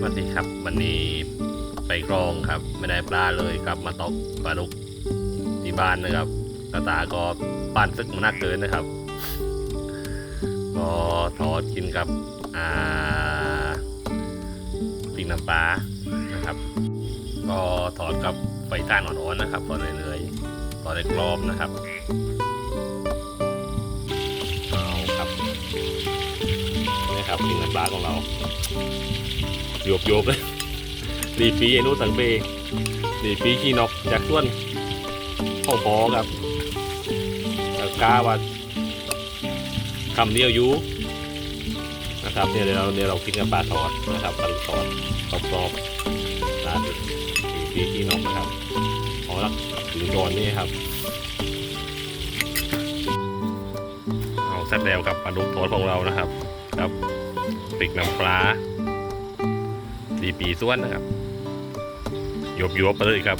สวัสดีครับ วันนี้ไปกรองครับ ไม่ได้ปลาเลยครับ มาตกปลาดุกที่บ้านนะครับกระตาก็ป้านซึกมันนักเกินนะครับ ก็ทอดกินกับอ่าปิ้งน้ำปลานะครับ ก็ทอดกับไฟท่านอ่อนๆนะครับทอดเรื่อยๆทอดในกรอบนะครับ ครับปิ้งน้ำปลาของเราโยบโยบเลยดีปีไอ้นู้สังเบดีปีขี้นกจากส่วนห้องพอครับกาว่าคำเดียวยูนะครับเนี่ยเดี๋ยวเราเนี่ยเรากินกับปลาทอดนะครับปลาทอดกรอบกรอบๆปลาดีปีขี้นกนะครับเอาละถึงโดนนี่ครับเอาแซ่บแล้วครับปลาดุกทอดของเรานะครับ ครับปิกน้ำปลาดีปีส่วนนะครับยบยบไปเลยครับ